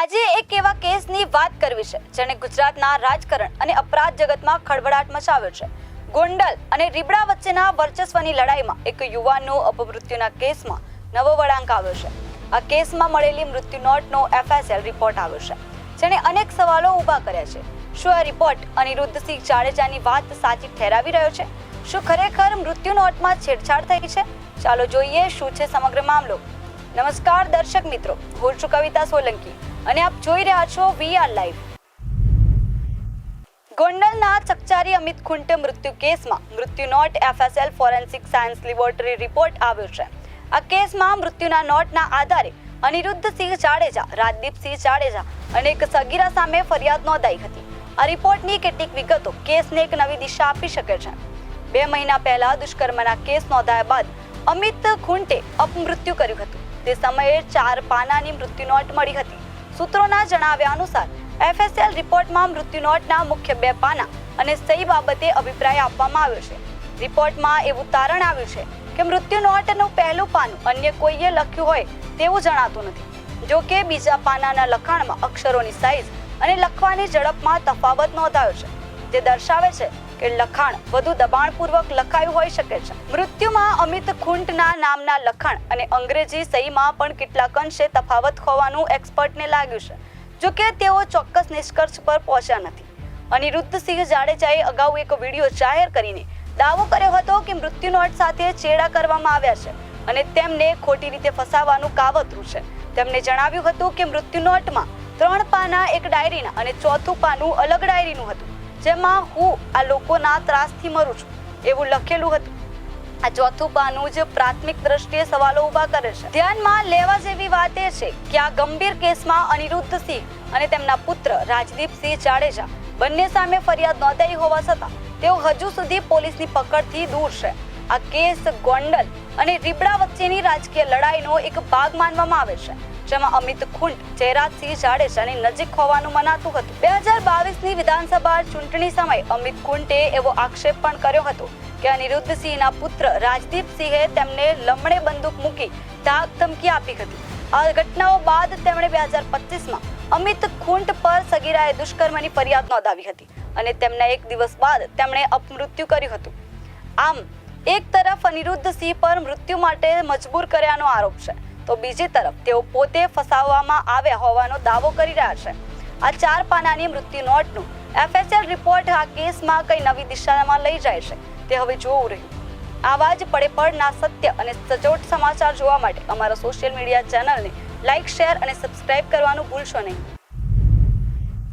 આજે એક એવા કેસની વાત કરવી છે, જેણે ગુજરાતના રાજકારણ અને અપરાધ જગતમાં ખળભળાટ મચાવ્યો છે. ગોંડલ અને રીબડા વચ્ચેના વર્ચસ્વની લડાઈમાં એક યુવાનનો અપમૃત્યુના કેસમાં નવો વળાંક આવ્યો છે. આ કેસમાં મળેલી મૃત્યુ નોટનો એફએસએલ રિપોર્ટ આવ્યો છે, જેણે અનેક સવાલો ઊભા કર્યા છે. શું આ રિપોર્ટ અનિરુદ્ધસિંહ જાડેજાની વાત સાચી ઠેરાવી રહ્યો છે? શું ખરેખર મૃત્યુ નોટમાં છેડછાડ થઈ છે? ચાલો જોઈએ શું છે સમગ્ર મામલો. નમસ્કાર દર્શક મિત્રો, હું છું કવિતા સોલંકી. અને આપ જોઈ રહ્યા છો વીઆર લાઈવ. ગોંડલના ચકચારી અમિત ખુંટે મૃત્યુ કેસમાં. મૃત્યુ note FSL forensic science laboratory report આવ્યો છે. આ કેસમાં મૃત્યુના નોટના આધારે અનિરુદ્ધસિંહ જાડેજા, રાજદીપસિંહ જાડેજા અને એક સગીરા સામે ફરિયાદ નોંધાઈ હતી. આ રિપોર્ટની કેટલીક વિગતો કેસને એક નવી દિશા આપી શકે છે. બે મહિના પહેલા દુષ્કર્મના કેસ નોંધાયા બાદ અમિત ખુંટે અપમૃત્યુ કર્યું હતું. તે સમયે ચાર પાનાની મૃત્યુ નોટ મળી હતી. સૂત્રોના જણાવ્યા અનુસાર, એફએસએલ રિપોર્ટમાં મૃત્યુ નોટના મુખ્ય બે પાના અને સહી બાબતે અભિપ્રાય આપવામાં આવ્યો છે. રિપોર્ટમાં એવું તારણ આવ્યું છે કે મૃત્યુ નોટનું પહેલું પાનું અન્ય કોઈએ લખ્યું હોય તેવું જણાતું નથી. જો કે બીજા પાનાના લખાણમાં અક્ષરોની સાઇઝ અને લખવાની ઝડપમાં તફાવત નોંધાયો છે. જે દર્શાવે છે કે લખાણ વધુ દબાણપૂર્વક લખાયું હોઈ શકે છે. મૃત્યુમાં અમિત ખુંટના નામના લખાણ અને અંગ્રેજી સહીમાં પણ કેટલાક અંશે તફાવત હોવાનું એક્સપર્ટને લાગ્યું છે, જો કે તેઓ ચોક્કસ નિષ્કર્ષ પર પહોંચ્યા નથી. અનિરુદ્ધસિંહ જાડેજાએ અગાઉ એક વીડિયો જાહેર કરીને દાવો કર્યો હતો કે મૃત્યુ નોટ સાથે ચેડા કરવામાં આવ્યા છે અને તેમને ખોટી રીતે ફસાવાનું કાવતરું છે. તેમણે જણાવ્યું હતું કે મૃત્યુ નોટમાં ત્રણ પાના એક ડાયરીના અને ચોથું પાનું અલગ ડાયરીનું હતું. જેમાં હું આ લોકોના ત્રાસથી મરું છું. એવું લખેલું હતું. આ ચોથું પાનું જ પ્રાથમિક દ્રષ્ટિએ સવાલો ઊભા કરે છે. ધ્યાનમાં લેવા જેવી વાત એ છે કે આ ગંભીર કેસમાં અનિરુદ્ધ સિંહ અને તેમના પુત્ર રાજદીપસિંહ જાડેજા બંને સામે ફરિયાદ નોંધાઈ હોવા છતાં, તેઓ હજુ સુધી પોલીસની પકડથી દૂર છે. આ કેસ ગોંડલ અને રીબડા વચ્ચેની રાજકીય લડાઈનો એક ભાગ માનવામાં આવે છે, જેમાં અમિત ખુંટ, જયરાજસિંહ જાડેજાની નજીક હોવાનું મનાતું હતું. બે હજાર બાવીસની વિધાનસભા ચૂંટણી સમયે અમિત ખુંટે એવો આક્ષેપ પણ કર્યો હતો કે અનિરુદ્ધસિંહના પુત્ર રાજદીપસિંહે તેમને લમણે બંદૂક મૂકી ધાક ધમકી આપી હતી. આ ઘટનાઓ બાદ તેમણે બે હજાર પચીસમાં અમિત ખુંટ પર સગીરાએ દુષ્કર્મની ફરિયાદ નોંધાવી હતી અને તેમના એક દિવસ બાદ તેમણે અપમૃત્યુ કર્યું હતું. આમ એક તરફ અનિરુદ્ધ સિંહ પર મૃત્યુ માટે મજબૂર કર્યાનો આરોપ છે, તો બીજી તરફ તેઓ પોતે ફસાવવામાં આવ્યા હોવાનો દાવો કરી રહ્યા છે. આ ચાર પાનાની મૃત્યુ નોટનું એફએસએલ રિપોર્ટ આ કેસમાં કઈ નવી દિશામાં લઈ જાય છે, તે હવે જોવું રહ્યું. આવા જ પડે પડના સત્ય અને સચોટ સમાચાર જોવા માટે અમારા સોશિયલ મીડિયા ચેનલને લાઇક શેર અને સબસ્ક્રાઇબ કરવાનું ભૂલશો નહીં.